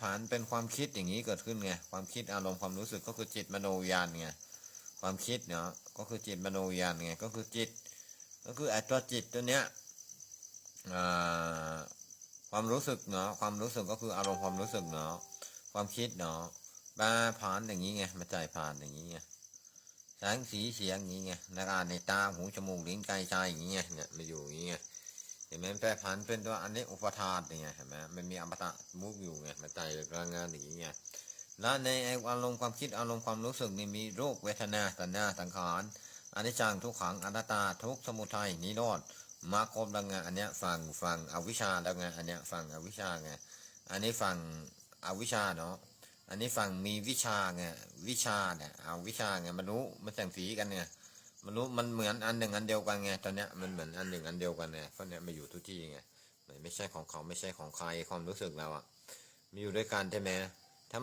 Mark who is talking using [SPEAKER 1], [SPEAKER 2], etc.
[SPEAKER 1] ผันเป็นความคิดอย่างนี้เกิดขึ้นไงความคิดอารมณ์ความรู้สึกก็คือจิตมโนวิญญาณไงความคิดเนาะก็คือจิตมโนวิญญาณไงก็คือจิต ก็คือไอตัวจิตตัวเนี้ยความรู้สึกเนาะความรู้สึกก็คืออารมณ์ความรู้สึกเนาะความคิดเนาะมาผ่านอย่างนี้ไงมาจ่ายผ่านอย่างนี้ไงแสงสีเสียงอย่างนี้ไงแล้วก็ในตาหูจมูกลิ้นกายใจอย่างนี้ไงเนี่ยมาอยู่อย่างนี้ไง ไหมแปรผันเป็นตัวอันนี้อุปทานอย่างเงี้ยเห็นไหมมันมีอมตะมุกอยู่ไงมาใจพลังงานอย่างนี้ไงแล้วในอารมณ์ความคิดอารมณ์ความรู้สึกนี่มีโรูปเวทนาสัญญาสังขารอนิจจังทุกขังอนัตตาทุกสมุทัยนิโรธมรรคมแล้วไงอันเนี้ยฝั่งฝั่งอวิชชาแล้วไงอันเนี้ยฝั่งอวิชชาไงอันนี้ฝั่งอวิชชาเนาะอันนี้ฝั่งมีวิชาไงวิชาเนี่ยเอาวิชาไงมันรู้มันแต่งสีกันไง มันรู้มันเหมือนอันหนึ่งอันเดียวกันไงตอนเนี้ยมันเหมือนอันหนึ่งอันเดียวกันไงเพราะเนี้ยมาอยู่ทุกที่ไงมันไม่ใช่ของเขาไม่ใช่ของใครความรู้สึกเราอะมีอยู่ด้วยกันใช่ไหมถ้า